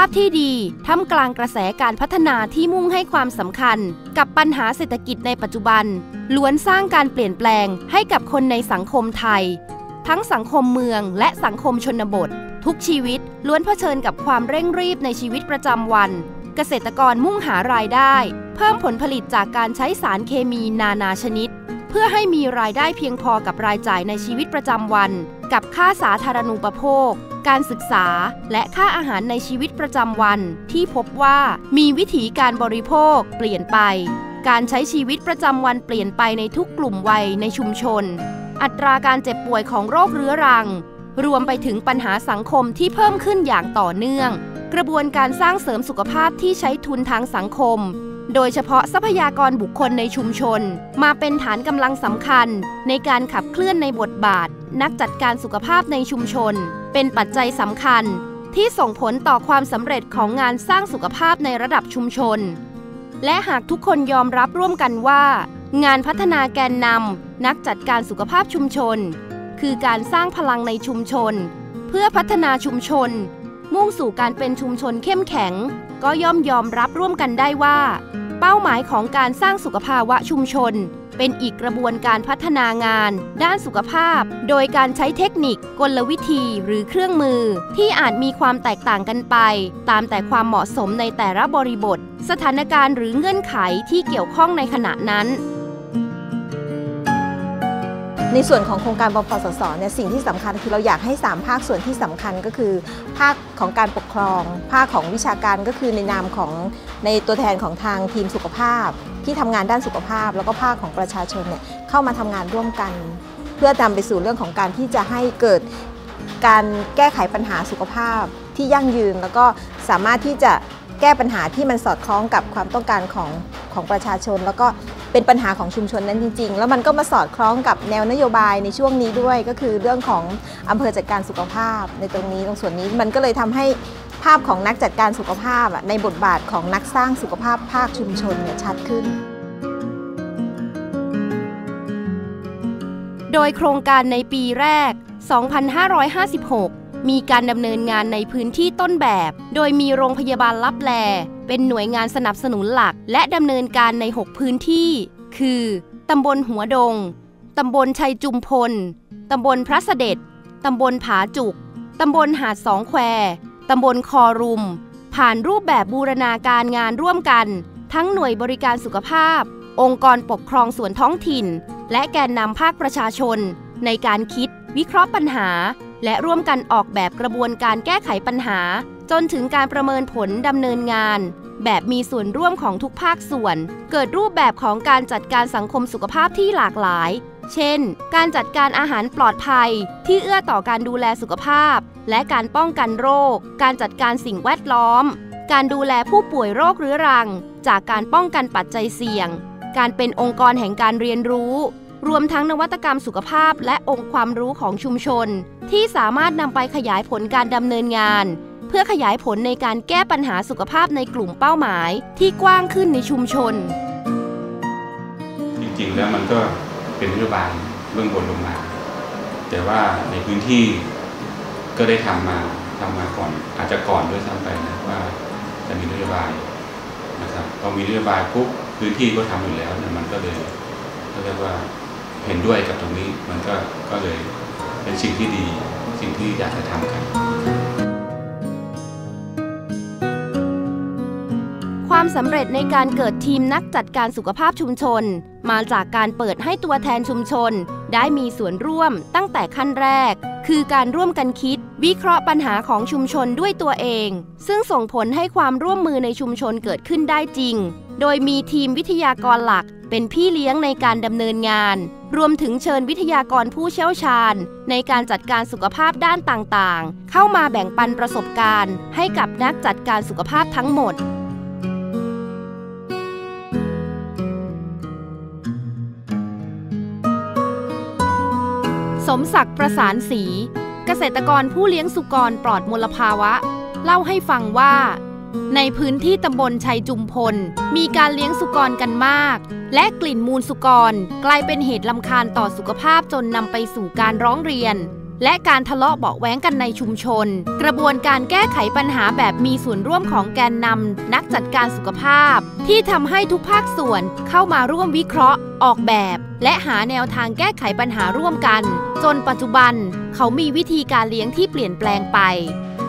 ภาพที่ดีท่ามกลางกระแสการพัฒนาที่มุ่งให้ความสำคัญ กับปัญหาเศรษฐกิจในปัจจุบัน ล้วนสร้างการเปลี่ยนแปลงให้กับคนในสังคมไทย ทั้งสังคมเมืองและสังคมชนบท ทุกชีวิตล้วนเผชิญกับความเร่งรีบในชีวิตประจำวัน เกษตรกรมุ่งหารายได้ เพิ่มผลผลิตจากการใช้สารเคมีนานาชนิด เพื่อให้มีรายได้เพียงพอกับรายจ่ายในชีวิตประจำวัน กับค่าสาธารณูปโภค การศึกษา และค่าอาหารในชีวิตประจำวัน ที่พบว่ามีวิถีการบริโภคเปลี่ยนไป การใช้ชีวิตประจำวันเปลี่ยนไปในทุกกลุ่มวัยในชุมชน อัตราการเจ็บป่วยของโรคเรื้อรัง รวมไปถึงปัญหาสังคมที่เพิ่มขึ้นอย่างต่อเนื่อง กระบวนการสร้างเสริมสุขภาพที่ใช้ทุนทางสังคมโดยเฉพาะทรัพยากรบุคคลในชุมชน มาเป็นฐานกำลังสำคัญในการขับเคลื่อนในบทบาท นักจัดการสุขภาพในชุมชน เป็นปัจจัยสำคัญที่ส่งผลต่อความสำเร็จของงานสร้างสุขภาพในระดับชุมชน และหากทุกคนยอมรับร่วมกันว่า งานพัฒนาแกนนำนักจัดการสุขภาพชุมชน คือการสร้างพลังในชุมชน เพื่อพัฒนาชุมชน มุ่งสู่การเป็นชุมชนเข้มแข็ง ก็ย่อมยอมรับร่วมกันได้ว่า เป้าหมายของการสร้างสุขภาวะชุมชน เป็นอีกกระบวนการพัฒนางาน ด้านสุขภาพ โดยการใช้เทคนิค กลวิธีหรือเครื่องมือ ที่อาจมีความแตกต่างกันไป ตามแต่ความเหมาะสมในแต่ละบริบท สถานการณ์หรือเงื่อนไขที่เกี่ยวข้องในขณะนั้น ในส่วนของโครงการบพสสเนี่ยสิ่งที่สำคัญคือเราอยากให้ 3 ภาคส่วนที่สำคัญก็คือ ภาคของการปกครอง ภาคของวิชาการก็คือในนามของในตัวแทนของทางทีมสุขภาพ ที่ทำงานด้านสุขภาพ แล้วก็ภาคของประชาชนเนี่ยเข้ามาทำงานร่วมกัน เพื่อนำไปสู่เรื่องของการที่จะให้เกิดการแก้ไขปัญหาสุขภาพที่ยั่งยืน แล้วก็สามารถที่จะแก้ปัญหาที่มันสอดคล้องกับความต้องการของของประชาชน แล้วก็ เป็นปัญหาของชุมชนนั้นจริง ๆ แล้วมันก็มาสอดคล้องกับแนวนโยบายในช่วงนี้ด้วย ก็คือเรื่องของอำเภอจัดการสุขภาพในตรงนี้ตรงส่วนนี้มันก็เลยทำให้ภาพของนักจัดการสุขภาพในบทบาทของนักสร้างสุขภาพภาคชุมชนเนี่ยชัดขึ้น โดยโครงการในปีแรก 2556 มีการดำเนินงานในพื้นที่ต้นแบบ โดยมีโรงพยาบาลลับแล เป็นหน่วยงานสนับสนุนหลัก และดำเนินการใน 6 พื้นที่ คือตำบลหัวดง ตำบลชัยจุมพล ตำบลพระเสด็จ ตำบลผาจุก ตำบลหาดสองแคว ตำบลคอรุม ผ่านรูปแบบบูรณาการงานร่วมกัน ทั้งหน่วยบริการสุขภาพ องค์กรปกครองส่วนท้องถิ่น และแกนนำภาคประชาชน ในการคิด วิเคราะห์ปัญหา และร่วมกันออกแบบกระบวนการแก้ไขปัญหา จนถึงการประเมินผลดำเนินงาน แบบมีส่วนร่วมของทุกภาคส่วน เกิดรูปแบบของการจัดการสังคมสุขภาพที่หลากหลาย เช่น การจัดการอาหารปลอดภัย ที่เอื้อต่อการดูแลสุขภาพ และการป้องกันโรค การจัดการสิ่งแวดล้อม การดูแลผู้ป่วยโรคเรื้อรัง จากการป้องกันปัจจัยเสี่ยง การเป็นองค์กรแห่งการเรียนรู้ รวมทั้งนวัตกรรมสุขภาพและองค์ความรู้ของชุมชน ที่สามารถนำไปขยายผลการดำเนินงาน เพื่อขยายผลในการแก้ปัญหาสุขภาพในกลุ่มเป้าหมาย ที่กว้างขึ้นในชุมชน จริงๆแล้วมันก็เป็นนโยบายเบื้องบนลงมา แต่ว่าในพื้นที่ก็ได้ทำมาทำมาก่อน อาจจะก่อนด้วยซ้ำไปนะว่าจะมีนโยบายนะครับพอมีนโยบายปุ๊บพื้นที่ก็ทำอยู่แล้วเนี่ยมันก็เลยก็เรียกว่า เห็นด้วยกับตรงนี้มันก็ก็เลยเป็นสิ่งที่ดีสิ่งที่อยากจะทำกัน ความสำเร็จในการเกิดทีมนักจัดการสุขภาพชุมชน มาจากการเปิดให้ตัวแทนชุมชน ได้มีส่วนร่วมตั้งแต่ขั้นแรก คือการร่วมกันคิด วิเคราะห์ปัญหาของชุมชนด้วยตัวเอง ซึ่งส่งผลให้ความร่วมมือในชุมชนเกิดขึ้นได้จริง โดยมีทีมวิทยากรหลักเป็นพี่เลี้ยงในการดำเนินงาน รวมถึงเชิญวิทยากรผู้เชี่ยวชาญ ในการจัดการสุขภาพด้านต่างๆ เข้ามาแบ่งปันประสบการณ์ ให้กับนักจัดการสุขภาพทั้งหมด สมศักดิ์ประสานศรีเกษตรกรผู้เลี้ยงสุกรปลอดมลภาวะ เล่าให้ฟังว่าในพื้นที่ตำบลชัยจุมพล มีการเลี้ยงสุกรกันมาก และกลิ่นมูลสุกร กลายเป็นเหตุลำคาญต่อสุขภาพจนนำไปสู่การร้องเรียน และการทะเลาะเบาะแว้งกันในชุมชน กระบวนการแก้ไขปัญหาแบบมีส่วนร่วมของแกนนำนักจัดการสุขภาพ ที่ทำให้ทุกภาคส่วนเข้ามาร่วมวิเคราะห์ ออกแบบ และหาแนวทางแก้ไขปัญหาร่วมกัน จนปัจจุบัน เขามีวิธีการเลี้ยงที่เปลี่ยนแปลงไป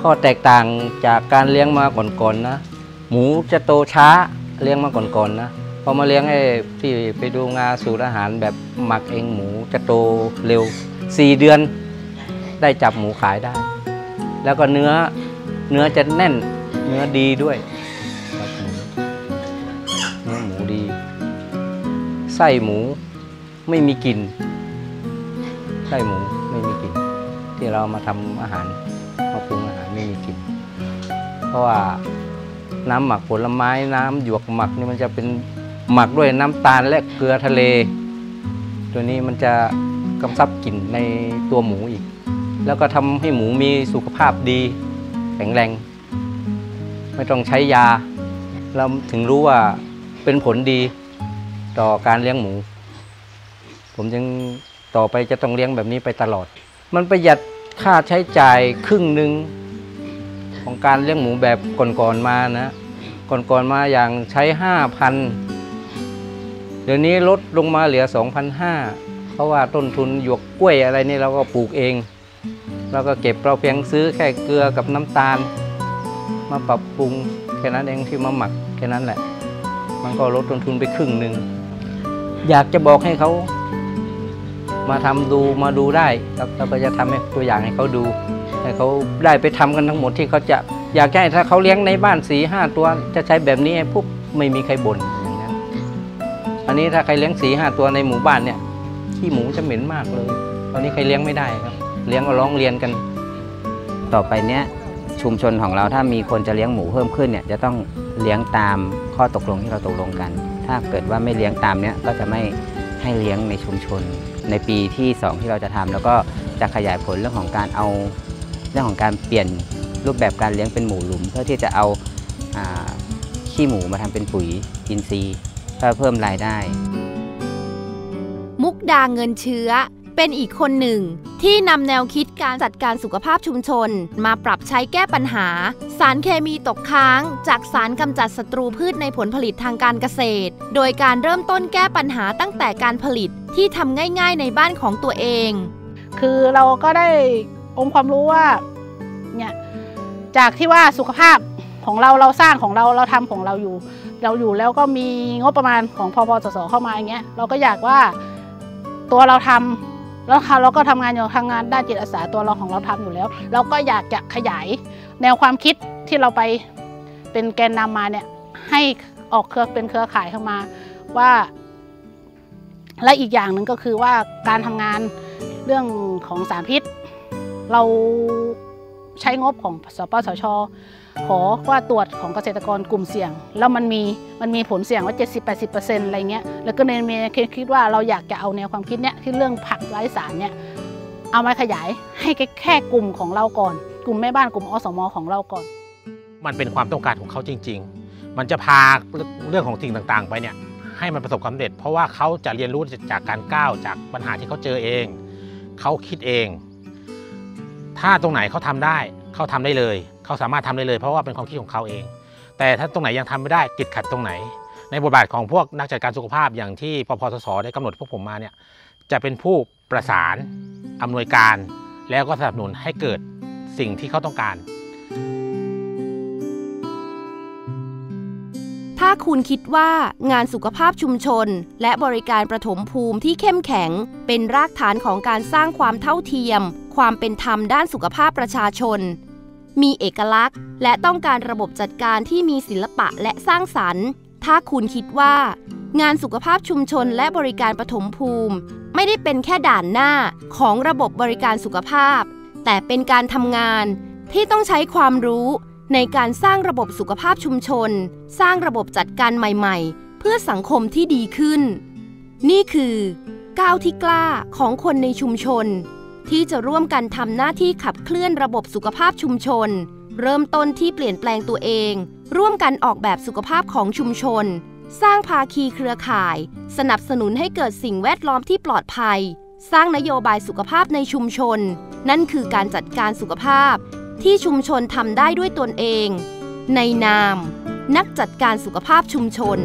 ข้อแตกต่างจากการเลี้ยงมาก่อนๆนะหมูจะโตช้าเลี้ยงมาก่อนๆนะ พอมาเลี้ยงไอ้ที่ไปดูงาสูตรอาหารแบบหมักเองหมูจะโตเร็ว 4 เดือนได้จับหมูขายได้ แล้วก็เนื้อเนื้อจะแน่นเนื้อดีด้วยเนื้อหมูดี ไส้หมูไม่มีกลิ่นไส้หมูไม่มีกลิ่นที่เรามาทำอาหารมาปรุงอาหารไม่มีกลิ่นเพราะว่าน้ำหมักผลไม้น้ำหยวกหมักนี่มันจะเป็น หมักด้วยน้ำตาลและเกลือทะเล ตัวนี้มันจะกำซับกลิ่นในตัวหมูอีก แล้วก็ทำให้หมูมีสุขภาพดี แข็งแรง ไม่ต้องใช้ยา เราถึงรู้ว่าเป็นผลดีต่อการเลี้ยงหมู ผมจึงต่อไปจะต้องเลี้ยงแบบนี้ไปตลอด มันประหยัดค่าใช้จ่ายครึ่งหนึ่งของการเลี้ยงหมูแบบก่อนๆมานะ ก่อนๆมาอย่างใช้ห้าพัน เดี๋ยวนี้ลดลงมาเหลือสองพันห้าเพราะว่าต้นทุนหยวกกล้วยอะไรนี่เราก็ปลูกเอง เราก็เก็บเราเพียงซื้อแค่เกลือกับน้ำตาล มาปรับปรุงแค่นั้นเองที่มาหมักแค่นั้นแหละ มันก็ลดต้นทุนไปครึ่งหนึ่ง อยากจะบอกให้เขามาทำดูมาดูได้ครับเราก็จะทำให้ตัวอย่างให้เขาดูให้เขาได้ไปทำกันทั้งหมดที่เขาจะอยากให้ถ้าเขาเลี้ยงในบ้านสีห้าตัวจะใช้แบบนี้ปุ๊บไม่มีใครบ่น อันนี้ถ้าใครเลี้ยงสีห้าตัวในหมู่บ้านเนี่ยขี้หมูจะเหม็นมากเลย ตอนนี้ใครเลี้ยงไม่ได้ครับ เลี้ยงก็ร้องเรียนกัน ต่อไปเนี้ยชุมชนของเราถ้ามีคนจะเลี้ยงหมูเพิ่มขึ้นเนี่ยจะต้องเลี้ยงตามข้อตกลงที่เราตกลงกัน ถ้าเกิดว่าไม่เลี้ยงตามเนี้ยก็จะไม่ให้เลี้ยงในชุมชน ในปีที่ 2 ที่เราจะทำแล้วก็จะขยายผลเรื่องของการเอาเรื่องของการเปลี่ยนรูปแบบการเลี้ยงเป็นหมูหลุม เพื่อที่จะเอาอาขี้หมูมาทำเป็นปุ๋ยอินทรีย์ เพื่อเพิ่มรายได้ มุกดาเงินเชื้อ เป็นอีกคนหนึ่ง ที่นำแนวคิดการจัดการสุขภาพชุมชน มาปรับใช้แก้ปัญหา สารเคมีตกค้าง จากสารกำจัดศัตรูพืชในผลผลิตทางการเกษตร โดยการเริ่มต้นแก้ปัญหาตั้งแต่การผลิตที่ทำง่าย ๆ ในบ้านของตัวเอง คือเราก็ได้องค์ความรู้ว่าเนี่ยจากที่ว่าสุขภาพของเราเราสร้างของเราเราทำของเราอยู่ เราอยู่แล้วก็มีงบประมาณของพพสสเข้ามาอย่างเงี้ยเราก็อยากว่าตัวเราทำแล้วค่ะเราก็ทำงานอยู่ทางงานด้านจิตอาสาตัวเราของเราทำอยู่แล้ว เราก็อยากจะขยายแนวความคิดที่เราไปเป็นแกนนำมาเนี่ยให้ออกเครือเป็นเครือข่ายเข้ามาว่า และอีกอย่างหนึ่งก็คือว่าการทำงานเรื่องของสารพิษ เรา ใช้งบของสปสช ขอว่าตรวจของเกษตรกรกลุ่มเสี่ยง แล้วมันมีมันมีผลเสี่ยงว่า 70-80%อะไรเงี้ยแล้วก็ในเมคิดว่าเราอยากจะเอาแนวความคิดเนี้ยที่เรื่องผักไร้สารเนี่ยเอามาขยายให้แค่กลุ่มของเราก่อน กลุ่มแม่บ้านกลุ่มอสมของเราก่อน มันเป็นความต้องการของเขาจริง ๆ มันจะพาเรื่องของสิ่งต่างๆ ไปเนี่ยให้มันประสบความสำเร็จ เพราะว่าเขาจะเรียนรู้จากการก้าวจากปัญหาที่เขาเจอเอง เขาคิดเอง ถ้าตรงไหนเขาทำได้เขาทำได้เลยเขาสามารถทำได้เลย เพราะว่าเป็นความคิดของเขาเอง แต่ถ้าตรงไหนยังทำไม่ได้ติดขัดตรงไหน ในบทบาทของพวกนักจัดการสุขภาพอย่างที่ปปสสได้กำหนดพวกผมมาเนี่ยจะเป็นผู้ประสานอำนวยการ แล้วก็สนับสนุนให้เกิดสิ่งที่เขาต้องการ ถ้าคุณคิดว่างานสุขภาพชุมชน และบริการประถมภูมิที่เข้มแข็ง เป็นรากฐานของการสร้างความเท่าเทียม ความเป็นธรรมด้านสุขภาพประชาชน มีเอกลักษณ์ และต้องการระบบจัดการที่มีศิลปะและสร้างสรรค์ ถ้าคุณคิดว่า งานสุขภาพชุมชนและบริการปฐมภูมิ ไม่ได้เป็นแค่ด่านหน้าของระบบบริการสุขภาพ แต่เป็นการทำงานที่ต้องใช้ความรู้ในการสร้างระบบสุขภาพชุมชน สร้างระบบจัดการใหม่ ๆ เพื่อสังคมที่ดีขึ้น นี่คือก้าวที่กล้าของคนในชุมชน ที่จะร่วมกันทำหน้าที่ขับเคลื่อนระบบสุขภาพชุมชน เริ่มต้นที่เปลี่ยนแปลงตัวเอง ร่วมกันออกแบบสุขภาพของชุมชน สร้างภาคีเครือข่าย สนับสนุนให้เกิดสิ่งแวดล้อมที่ปลอดภัย สร้างนโยบายสุขภาพในชุมชน นั่นคือการจัดการสุขภาพ ที่ชุมชนทำได้ด้วยตนเอง ในนาม นักจัดการสุขภาพชุมชน